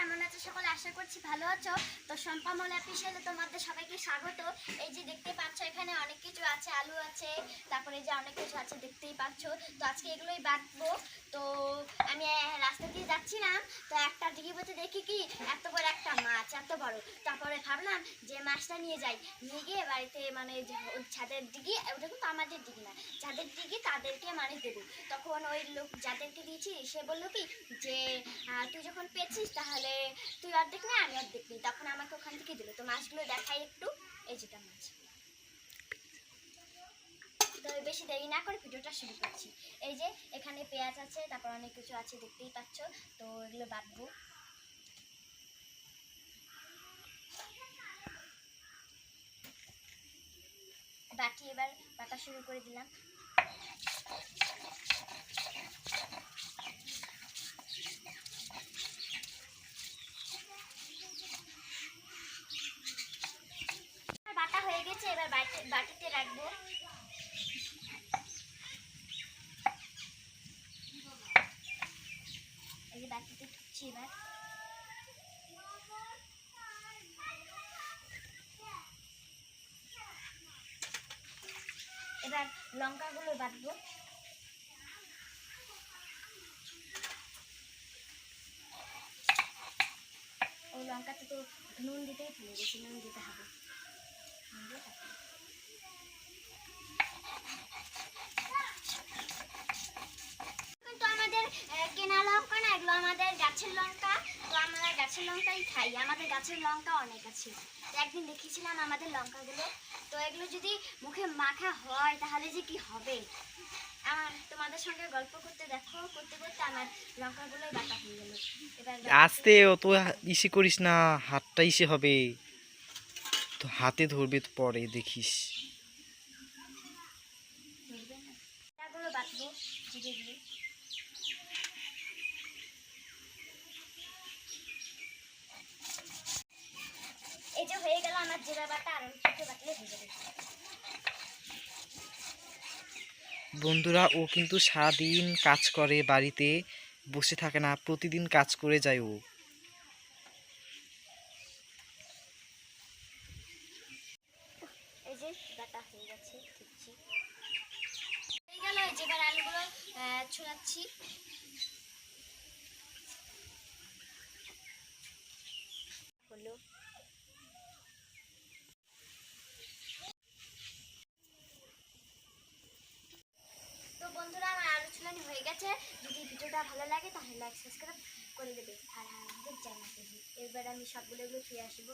কেমন আছো সকলে? আশা করছি ভালো আছো। তো সম্পা মল অফিসিয়ালে তোমাদের সবাইকে স্বাগত। এই যে দেখতে পাচ্ছ, এখানে অনেক কিছু আছে, আলু আছে, তারপরে যে অনেক কিছু আছে, দেখতেই পাচ্ছ। তো আজকে এগুলোই বাঁধবো। তো আমি রাস্তা যাচ্ছিলাম তো একটা ডিগিবোতে দেখি কি, এত বড় একটা মাছ, এত বড়। তারপরে ভাবলাম যে মাছটা নিয়ে যাই। নিয়ে গিয়ে বাড়িতে মানে ছাদের দিঘি ওটা কিন্তু আমাদের দিঘি না। যাদের দিঘি তাদেরকে মানে দেবো। তখন ওই লোক যাদেরকে দিয়েছি, সে বলল কি যে তুই যখন পেয়েছিস তাহলে তুই অর্ধেক নে, আমি অর্ধেক নিই। তখন আমাকে ওখান থেকে দিল। তো মাছগুলো দেখাই একটু। এই যেটা মাছ তো বেশি দেরি না করে ভিডিওটা শুরু করছি। এই যে, এখানে পেঁয়াজ আছে, তারপর অনেক কিছু আছে, দেখতেই পাচ্ছ। তো এগুলো বাটবো। বাটি এবার বাটা শুরু করে দিলাম। বাটা হয়ে গেছে, এবার বাটিতে রাখব এই যে বাটিতে ঢুকছি এবার এবার লঙ্কাগুলো বাটবো। ও লঙ্কাতে তো নুন দিতেই ভুলে গেছি, নুন দিতে হবে নুন দিয়ে তারপরে- কিন্তু আমাদের আহ, কেনা লঙ্কা না এগুলো আমাদের গাছের লঙ্কা তো আমরা গাছের লঙ্কাই খাই আমাদের গাছের লঙ্কা অনেক আছে। একদিন দেখেছিলাম আমাদের লঙ্কাগুলো। তো এগুলো যদি মুখে মাখা হয় তাহলে যে কি হবে? আমার তোমাদের সঙ্গে গল্প করতে দেখো করতে করতে আমার লঙ্কাগুলো বাটা হয়ে গেল। আস্তে অত ইসে করিস না হাতটা ইসে হবে। তো হাতে ধরবে তো পরে দেখিস। ধরবে না বাটবো জিরে দিয়ে এই যে হয়ে গেল আমার জিরা বাটা আর একটু বাটলে হয়ে যাবে বন্ধুরা ও কিন্তু সারাদিন কাজ করে বাড়িতে বসে থাকে না প্রতিদিন কাজ করে যায় ও। যে বাটা হয়ে গেছে ঠিকছি হয়ে গেল এই যে এবার আলুগুলো আহ, ছুলাচ্ছি হলো তো বন্ধুরা আমার আলু ছুলানি হয়ে গেছে। যদি ভিডিওটা ভালো লাগে, তাহলে লাইক সাবস্ক্রাইব করে দেবে। আর আমাদের চ্যানেলকে এবার আমি সবগুলো এগুলো ফিরে আসব।